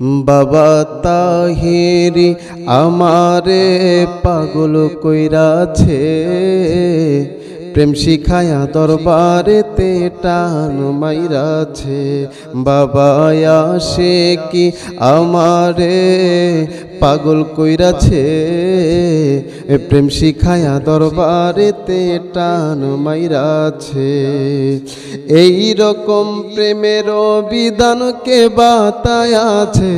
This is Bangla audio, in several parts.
বাবা তাহিরি আমারে পাগল কইরাছে। প্রেম শিখায়া দরবারেতে টান মাইরাছে। বাবা, আসে কি আমারে? পাগল কইরাছে। প্রেম শিখায়া দরবারেতে টান মাইরাছে। এই রকম প্রেমের বিধানকে বাতায়াছে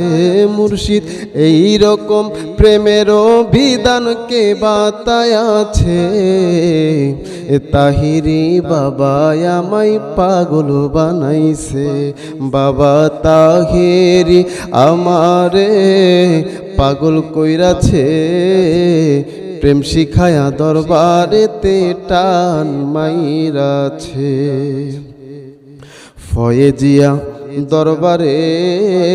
মুর্শিদ? এই রকম প্রেমের বিধানকে বাতায়াছে? তাহিরি বাবা আমায় পাগল বানাইছে। বাবা তাহিরি আমারে পাগল কইরাছে। প্রেম শিখায়া দরবারেতে টান মাইরাছে। ফয়েজিয়া দরবারেতে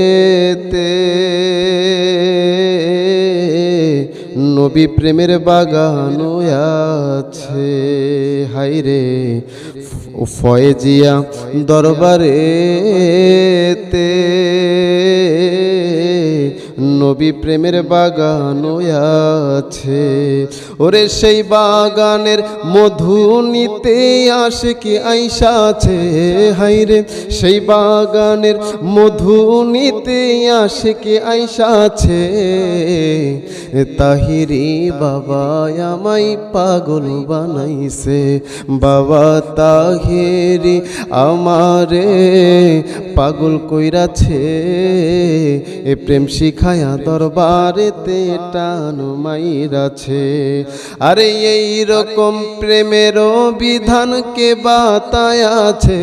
নবী প্রেমের বাগান আছে। হাইরে ফয়েজিয়া দরবারেতে। নবী প্রেমের বাগান আছে। ওরে সেই বাগানের মধু নিতে আসে কি আইসা আছে? হাইরে সেই বাগানের মধু নিতে আসে কি আইসা আছে? তাহিরি বাবা আমাই পাগল বানাইছে। বাবা তাহিরি আমারে পাগল কইরাছে। এ প্রেম শিখায়া দরবারেতে টান মাইরাছে। আরে এই রকম প্রেমের বিধানকে বাতায়াছে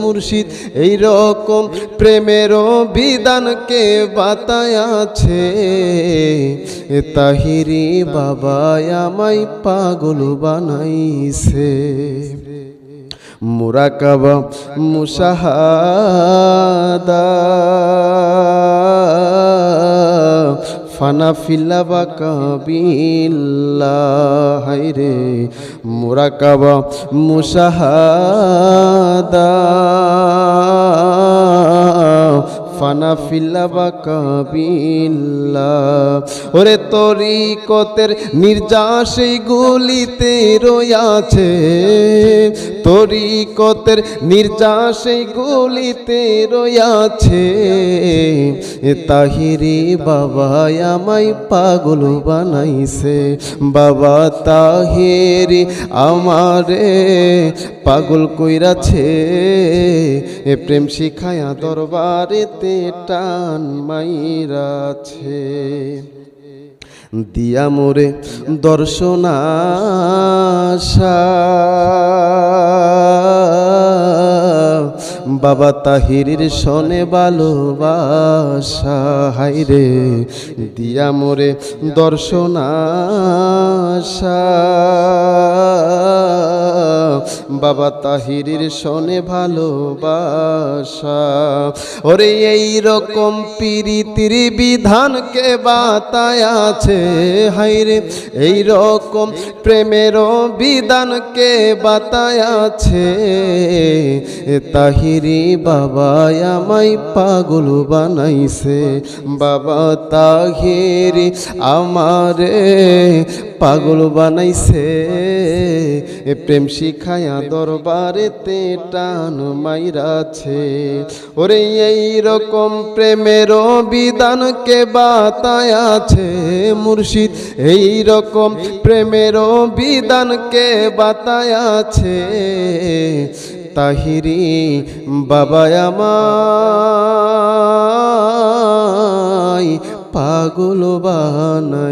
মুর্শিদ? এই রকম প্রেমের বিধানকে বাতায়াছে এ তাহিরি বাবা আমায় পাগল বানাইছে। মুরাকাবা মুসাহাদা ফানা ফিল্লা বা কাবিল্লা হাইরে মুরাকাবা মুসাহাদা ফানা ফিল্লা বা কাবিল্লা। ওরে তরিকতের নির্যাসে গুলিতে রয়াছে তরিকতের নির্যাসে গুলিতে রয়াছে তাহিরি বাবা আমায় পাগল বানাইছে। বাবা তাহিরি আমারে পাগল কইরাছে। এ প্রেম শিখায়া দরবারেতে টান মাইরাছে। দিয়া মোরে দর্শনাশা বাবা তাহিরির শোনে ভালোবাসা। হাইরে দিয়া মোরে দর্শনাশা বাবা তাহিরির শোনে ভালোবাসা। ওরে, এই রকম পিরিতির বিধানকে বাতায়াছে হাইরে এই রকম প্রেমের বিধানকে বাতায়াছে তাহিরি বাবা আমায় পাগল বানাইছে। বাবা তাহিরি আমারে পাগল বানাইছে। প্রেম প্রেম শিখায়া দরবারেতে টান মাইরাছে। ওরে এই রকম প্রেমের বিধানকে বাতায়াছে মুর্শিদ? এই রকম প্রেমের বিধানকে বাতায়াছে? তাহিরি বাবা আমায় পাগল বানাইছে